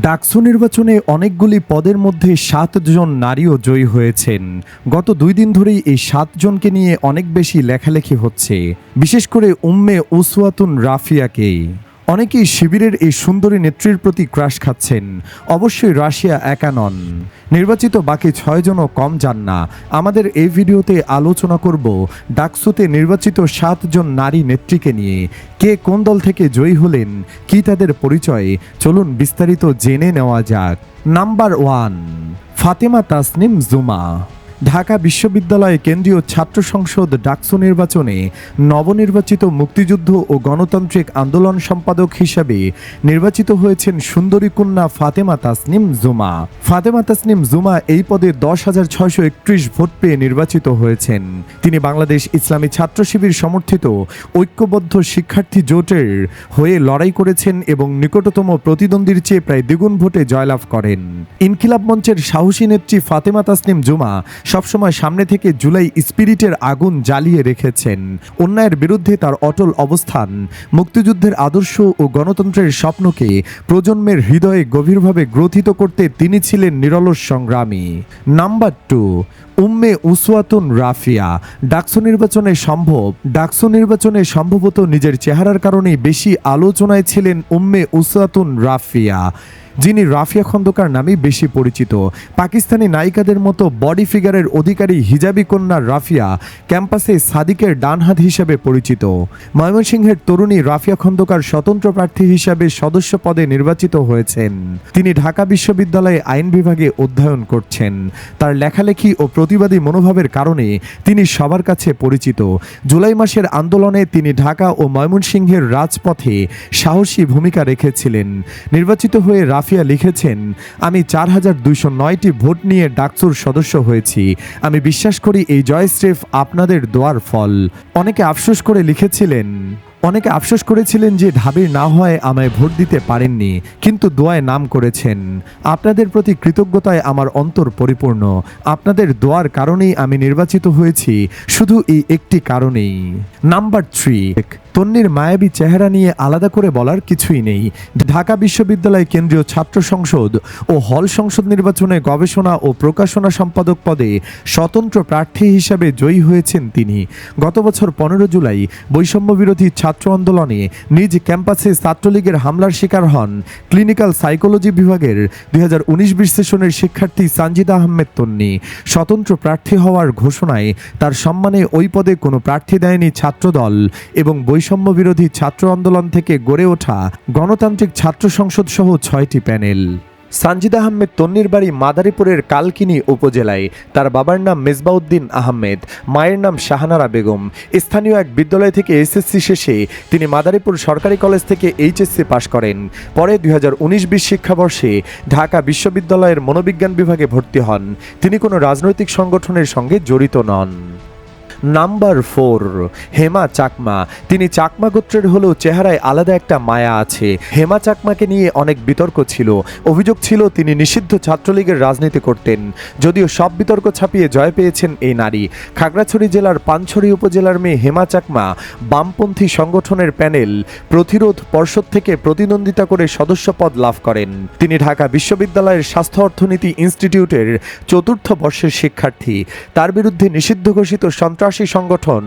ডাকসু নির্বাচনে অনেকগুলি পদের মধ্যে সাতজন নারীও জয়ী হয়েছেন। গত দুই দিন ধরেই এই সাতজনকে নিয়ে অনেক বেশি লেখালেখি হচ্ছে। বিশেষ করে উম্মে উসওয়াতুন রাফিয়াকে অনেকেই শিবিরের এই সুন্দরী নেত্রীর প্রতি ক্রাশ খাচ্ছেন। অবশ্যই রাশিয়া একা নন। নির্বাচিত বাকি ছয়জনও কম যান না। আমাদের এই ভিডিওতে আলোচনা করব ডাকসুতে নির্বাচিত সাতজন নারী নেত্রীকে নিয়ে। কে কোন দল থেকে জয়ী হলেন, কি তাদের পরিচয়? চলুন বিস্তারিত জেনে নেওয়া যাক। নাম্বার ওয়ান, ফাতেমা তাসনিম জুমা। ঢাকা বিশ্ববিদ্যালয়ে কেন্দ্রীয় ছাত্র সংসদ ডাকসু নির্বাচনে নবনির্বাচিত মুক্তিযুদ্ধ ও গণতান্ত্রিক আন্দোলন সম্পাদক হিসাবে নির্বাচিত হয়েছেন সুন্দরী কন্যা ফাতেমা তাসনিম জুমা। ফাতেমা তাসনিম জুমা এই পদে দশ হাজার ছয়শো একত্রিশ ভোট পেয়ে নির্বাচিত হয়েছেন। তিনি বাংলাদেশ ইসলামী ছাত্র শিবির সমর্থিত ঐক্যবদ্ধ শিক্ষার্থী জোটের হয়ে লড়াই করেছেন এবং নিকটতম প্রতিদ্বন্দ্বীর চেয়ে প্রায় দ্বিগুণ ভোটে জয়লাভ করেন। ইনকিলাব মঞ্চের সাহসী নেত্রী ফাতেমা তাসনিম জুমা সবসময় সামনে থেকে জুলাই স্পিরিটের আগুন জ্বালিয়ে রেখেছেন। অন্যায়ের বিরুদ্ধে তার অটল অবস্থান, মুক্তিযুদ্ধের আদর্শ ও গণতন্ত্রের স্বপ্নকে প্রজন্মের হৃদয়ে গভীরভাবে গ্রথিত করতে তিনি ছিলেন নিরলস সংগ্রামী। Number two Umme Uswatun Rafia. DUCSU নির্বাচনে সম্ভব। ডাকসু নির্বাচনে সম্ভবত নিজের চেহারার কারণেই বেশি আলোচনায় ছিলেন উম্মে উসওয়াতুন রাফিয়া। যিনি রাফিয়া খন্দকার নামেই বেশি পরিচিত। পাকিস্তানি নায়িকাদের মতো বডি ফিগারের অধিকারী হিজাবি কন্যা রাফিয়া ক্যাম্পাসে সাদিকের ডানহাত হিসেবে পরিচিত। ময়মনসিংহের তরুণী রাফিয়া খন্দকার স্বতন্ত্র প্রার্থী হিসাবে সদস্য পদে নির্বাচিত হয়েছেন। তিনি ঢাকা বিশ্ববিদ্যালয়ে আইন বিভাগে অধ্যয়ন করছেন। তার লেখালেখি ও প্রতিবাদী মনোভাবের কারণে তিনি সবার কাছে পরিচিত। জুলাই মাসের আন্দোলনে তিনি ঢাকা ও ময়মনসিংহের রাজপথে সাহসী ভূমিকা রেখেছিলেন। নির্বাচিত হয়ে রাফিয়া লিখেছেন, আমি চার হাজার দুইশো নয়টি ভোট নিয়ে ডাকসুর সদস্য হয়েছি। আমি বিশ্বাস করি এই জয়শ্রেফ আপনাদের দোয়ার ফল। অনেকে আফসোস করে লিখেছিলেন অনেকে আফসোস করেছিলেন যে ঢাবির না হয় আমায় ভোট দিতে পারেননি, কিন্তু দোয়ায় নাম করেছেন। আপনাদের প্রতি কৃতজ্ঞতায় আমার অন্তর পরিপূর্ণ। আপনাদের দোয়ার কারণেই আমি নির্বাচিত হয়েছি, শুধু এই একটি কারণেই। নাম্বার থ্রি তন্নির মায়াবী চেহারা নিয়ে আলাদা করে বলার কিছুই নেই। ঢাকা বিশ্ববিদ্যালয় কেন্দ্রীয় ছাত্র সংসদ ও হল সংসদ নির্বাচনে গবেষণা ও প্রকাশনা সম্পাদক পদে স্বতন্ত্র প্রার্থী হিসাবে জয়ী হয়েছেন তিনি। গত বছর পনেরো জুলাই বৈষম্য বিরোধী ছাত্র আন্দোলনে নিজ ক্যাম্পাসে ছাত্রলীগের হামলার শিকার হন ক্লিনিক্যাল সাইকোলজি বিভাগের দুই হাজার উনিশ বিশ সেশনের শিক্ষার্থী সানজিদা আহমেদ তন্নি। স্বতন্ত্র প্রার্থী হওয়ার ঘোষণায় তার সম্মানে ওই পদে কোনো প্রার্থী দেয়নি ছাত্রদল এবং বৈষম্য বিরোধী ছাত্র আন্দোলন থেকে গড়ে ওঠা গণতান্ত্রিক ছাত্র সংসদ সহ ছয়টি প্যানেল। সানজিদা আহমেদ তন্নির বাড়ি মাদারীপুরের কালকিনি উপজেলায়। তার বাবার নাম মেজবাউদ্দিন আহমেদ, মায়ের নাম শাহানারা বেগম। স্থানীয় এক বিদ্যালয় থেকে এসএসসি শেষে তিনি মাদারীপুর সরকারি কলেজ থেকে এইচএসসি পাশ করেন। পরে দুই হাজার উনিশ বিশ শিক্ষাবর্ষে ঢাকা বিশ্ববিদ্যালয়ের মনোবিজ্ঞান বিভাগে ভর্তি হন। তিনি কোনো রাজনৈতিক সংগঠনের সঙ্গে জড়িত নন। Number four, Hema Chakma. তিনি চাকমা গোত্রের হলেও চেহারায় আলাদা একটা মায়া আছে। হেমা চাকমাকে নিয়ে অনেক বিতর্ক ছিল। অভিযোগ ছিল তিনি নিষিদ্ধ ছাত্রলীগের রাজনীতি করতেন। যদিও সব বিতর্ক ছাপিয়ে জয় পেয়েছেন এই নারী। খাগড়াছড়ি জেলার পানছড়ি উপজেলার মেয়ে হেমা চাকমা বামপন্থী সংগঠনের প্যানেল, প্রতিরোধ পর্ষদ থেকে প্রতিদ্বন্দ্বিতা করে সদস্য পদ লাভ করেন। তিনি ঢাকা বিশ্ববিদ্যালয়ের স্বাস্থ্য অর্থনীতি ইনস্টিটিউটের চতুর্থ বর্ষের শিক্ষার্থী। তার বিরুদ্ধে নিষিদ্ধ ঘোষিত সন্ত্রাসী সংগঠন।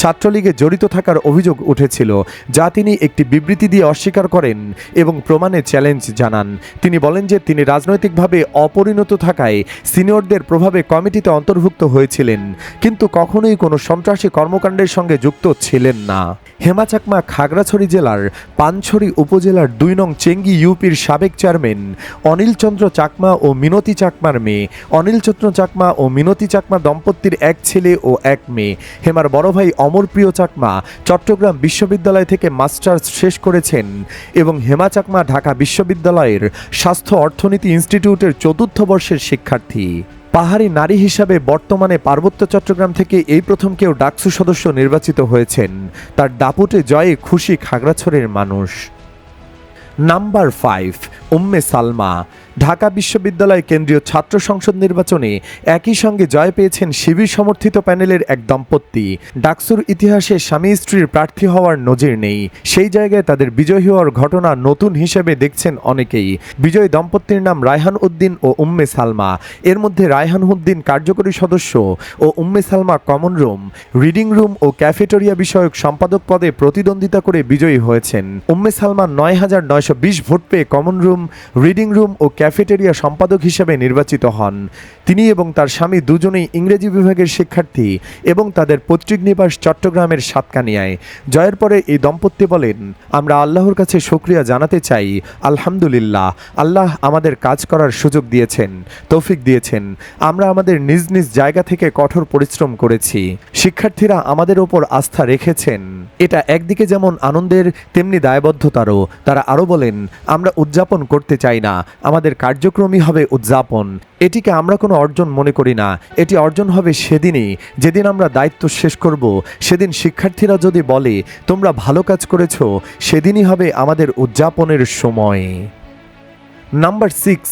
ছাত্রলীগে জড়িত থাকার অভিযোগ উঠেছিল, যা তিনি একটি বিবৃতি দিয়ে অস্বীকার করেন এবং প্রমাণে চ্যালেঞ্জ জানান। তিনি বলেন যে তিনি রাজনৈতিকভাবে অপরিণত থাকায় সিনিয়রদের প্রভাবে কমিটিতে অন্তর্ভুক্ত হয়েছিলেন, কিন্তু কখনোই কোনো সন্ত্রাসী কর্মকাণ্ডের সঙ্গে যুক্ত ছিলেন না। হেমা চাকমা খাগড়াছড়ি জেলার পানছড়ি উপজেলার দুই নং চেঙ্গি ইউপির সাবেক চেয়ারম্যান অনিলচন্দ্র চাকমা ও মিনতি চাকমার মেয়ে। অনিলচন্দ্র চাকমা ও মিনতি চাকমা দম্পতির এক ছেলে ও এক মেয়ে। হেমার বড় ভাই অমরপ্রিয় চাকমা চট্টগ্রাম বিশ্ববিদ্যালয় থেকে মাস্টার্স শেষ করেছেন এবং হেমা চাকমা ঢাকা বিশ্ববিদ্যালয়ের স্বাস্থ্য অর্থনীতি ইনস্টিটিউটের চতুর্থ বর্ষের শিক্ষার্থী। পাহাড়ি নারী হিসাবে বর্তমানে পার্বত্য চট্টগ্রাম থেকে এই প্রথম কেউ ডাকসু সদস্য নির্বাচিত হয়েছেন। তার দাপুটে জয়ে খুশি খাগড়াছড়ের মানুষ। Number five Umme Salma. Dhaka বিশ্ববিদ্যালয় কেন্দ্রীয় ছাত্র সংসদ নির্বাচনে একই সঙ্গে জয় পেয়েছেন শিবির সমর্থিত প্যানেলের এক দম্পতি। ডাকসুর ইতিহাসে স্বামী স্ত্রীর প্রার্থী হওয়ার নজির নেই। সেই জায়গায় তাদের বিজয়ী হওয়ার ঘটনা নতুন হিসেবে দেখছেন অনেকেই। বিজয়ী দম্পতির নাম রায়হান উদ্দিন ও উম্মে সালমা। এর মধ্যে রায়হান উদ্দিন কার্যকরী সদস্য ও Umme Salma common room reading room ও ক্যাফেটেরিয়া বিষয়ক সম্পাদক পদে প্রতিদ্বন্দ্বিতা করে বিজয়ী হয়েছেন। উম্মে সালমা নয় হাজার নয়শো বিশ ভোট পেয়ে কমন রুম রিডিং রুম ও ক্যাফেটেরিয়া সম্পাদক হিসেবে নির্বাচিত হন। তিনি এবং তার স্বামী দুজনেই ইংরেজি বিভাগের শিক্ষার্থী এবং তাদের পৈতৃক নিবাস চট্টগ্রামের সাতকানিয়ায়। জয়ের পরে এই দম্পতি বলেন, আমরা আল্লাহর কাছে শুক্রিয়া জানাতে চাই। আলহামদুলিল্লাহ। আল্লাহ আমাদের কাজ করার সুযোগ দিয়েছেন, তৌফিক দিয়েছেন। আমরা আমাদের নিজ নিজ জায়গা থেকে কঠোর পরিশ্রম করেছি। শিক্ষার্থীরা আমাদের ওপর আস্থা রেখেছেন। এটা একদিকে যেমন আনন্দের, তেমনি দায়বদ্ধতারও। তারা আরও বলেন, আমরা উদযাপন করতে চাই না। আমাদের কার্যক্রমই হবে উদযাপন। এটিকে আমরা কোনো অর্জন মনে করি না। এটি অর্জন হবে সেদিনই। যেদিন আমরা দায়িত্ব শেষ করব, সেদিন শিক্ষার্থীরা যদি বলে, তোমরা ভালো কাজ করেছ সেদিনই হবে আমাদের উদযাপনের সময়। Number six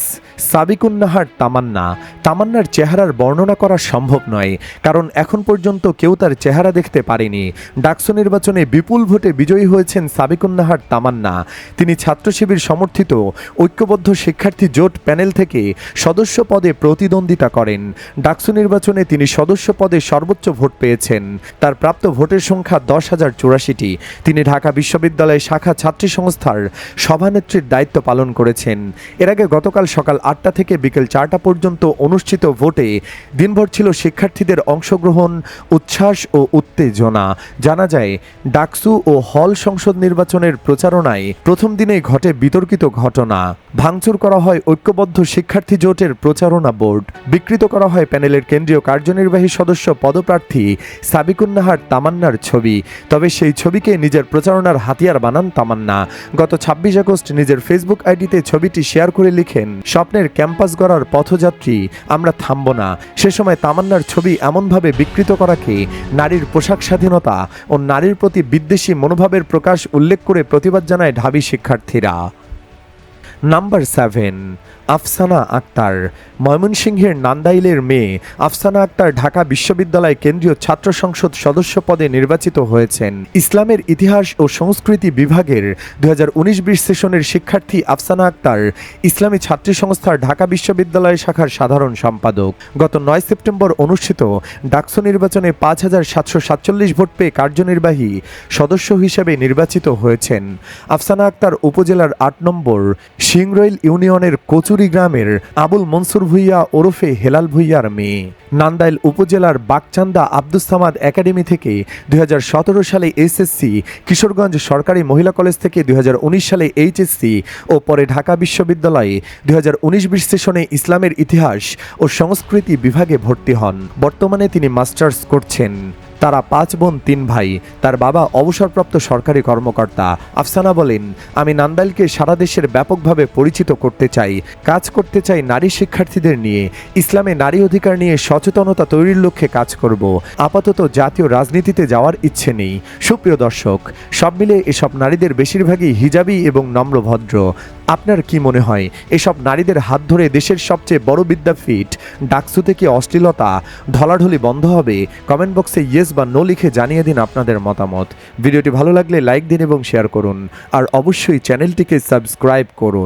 Sabikunnahar Tamanna. তামান্নার চেহারার বর্ণনা করা সম্ভব নয়, কারণ এখন পর্যন্ত কেউ তার চেহারা দেখতে পারেনি। ডাকসু নির্বাচনে বিপুল ভোটে বিজয়ী হয়েছেন সাবিকুন্নাহার তামান্না। তিনি ছাত্র শিবির সমর্থিত, ঐক্যবদ্ধ শিক্ষার্থী জোট প্যানেল থেকে সদস্য পদে প্রতিদ্বন্দ্বিতা করেন। ডাকসু নির্বাচনে তিনি সদস্য পদে সর্বোচ্চ ভোট পেয়েছেন। তার প্রাপ্ত ভোটের সংখ্যা দশ হাজার চুরাশিটি। তিনি ঢাকা বিশ্ববিদ্যালয় শাখা ছাত্রী সংস্থার সভানেত্রীর দায়িত্ব পালন করেছেন। এর আগে গতকাল সকাল আটটা থেকে বিকেল চারটা পর্যন্ত অনুষ্ঠিত ভোটে দিনভর ছিল শিক্ষার্থীদের অংশগ্রহণ, উচ্ছ্বাস ও উত্তেজনা। জানা যায়, ডাকসু ও হল সংসদ নির্বাচনের প্রচারণায় প্রথম দিনে ঘটে বিতর্কিত ঘটনা। ভাঙচুর করা হয় ঐক্যবদ্ধ শিক্ষার্থী জোটের প্রচারণা বোর্ড। বিকৃত করা হয় প্যানেলের কেন্দ্রীয় কার্যনির্বাহী সদস্য পদপ্রার্থী সাবিকুন্নাহার তামান্নার ছবি। তবে সেই ছবিকে নিজের প্রচারণার হাতিয়ার বানান তামান্না। গত ছাব্বিশ আগস্ট নিজের ফেসবুক আইডিতে ছবিটি শেয়ার করে লিখেন, স্বপ্নের ক্যাম্পাস গড়ার পথযাত্রী, আমরা থামব না। সে সময় তামান্নার ছবি এমনভাবে বিকৃত করাকে নারীর পোশাক স্বাধীনতা ও নারীর প্রতি বিদ্বেষী মনোভাবের প্রকাশ উল্লেখ করে প্রতিবাদ জানায় ঢাবি শিক্ষার্থীরা। Number seven Afsana Akter. ময়মনসিংহের নান্দাইলের মেয়ে আফসানা আক্তার ঢাকা বিশ্ববিদ্যালয় কেন্দ্রীয় ছাত্র সংসদ সদস্য পদে নির্বাচিত হয়েছেন। ইসলামের ইতিহাস ও সংস্কৃতি বিভাগের দু হাজার সেশনের শিক্ষার্থী আফসানা আক্তার ইসলামী ছাত্রী সংস্থার ঢাকা বিশ্ববিদ্যালয় শাখার সাধারণ সম্পাদক। গত নয় সেপ্টেম্বর অনুষ্ঠিত ডাকসু নির্বাচনে পাঁচ হাজার সাতশো সাতচল্লিশ ভোট পেয়ে কার্যনির্বাহী সদস্য হিসেবে নির্বাচিত হয়েছেন। আফসানা আক্তার উপজেলার আট নম্বর সিংরইল ইউনিয়নের কচুরি গ্রামের আবুল মনসুর ভুইয়া ওরফে হেলাল ভুইয়ার মেয়ে। নান্দাইল উপজেলার বাকচান্দা আব্দুস সামাদ একাডেমি থেকে দুই হাজার সতেরো সালে এসএসসি, কিশোরগঞ্জ সরকারি মহিলা কলেজ থেকে দুই হাজার উনিশ সালে এইচএসসি ও পরে ঢাকা বিশ্ববিদ্যালয়ে দুই হাজার উনিশ সেশনে ইসলামের ইতিহাস ও সংস্কৃতি বিভাগে ভর্তি হন। বর্তমানে তিনি মাস্টার্স করছেন। তারা পাঁচ বোন, তিন ভাই। তার বাবা অবসরপ্রাপ্ত সরকারি কর্মকর্তা। আফসানা বলেন, আমি নান্দাইলকে সারা দেশের ব্যাপকভাবে পরিচিত করতে চাই, কাজ করতে চাই নারী শিক্ষার্থীদের নিয়ে। ইসলামে নারী অধিকার নিয়ে সচেতনতা তৈরির লক্ষ্যে কাজ করব। আপাতত জাতীয় রাজনীতিতে যাওয়ার ইচ্ছে নেই। সুপ্রিয় দর্শক, সব মিলে এসব নারীদের বেশিরভাগই হিজাবি এবং নম্রভদ্র। আপনার কি মনে হয়? এসব নারীদের হাত ধরে দেশের সবচেয়ে বড় বিদ্যাপীঠ ডাকসু থেকে অশ্লীলতা, ঢলাঢলি বন্ধ হবে? কমেন্ট বক্সে ইয়েস বা নো লিখে জানিয়ে দিন আপনাদের মতামত। ভিডিওটি ভালো লাগলে লাইক দিন এবং শেয়ার করুন। আর অবশ্যই চ্যানেলটিকে সাবস্ক্রাইব করুন।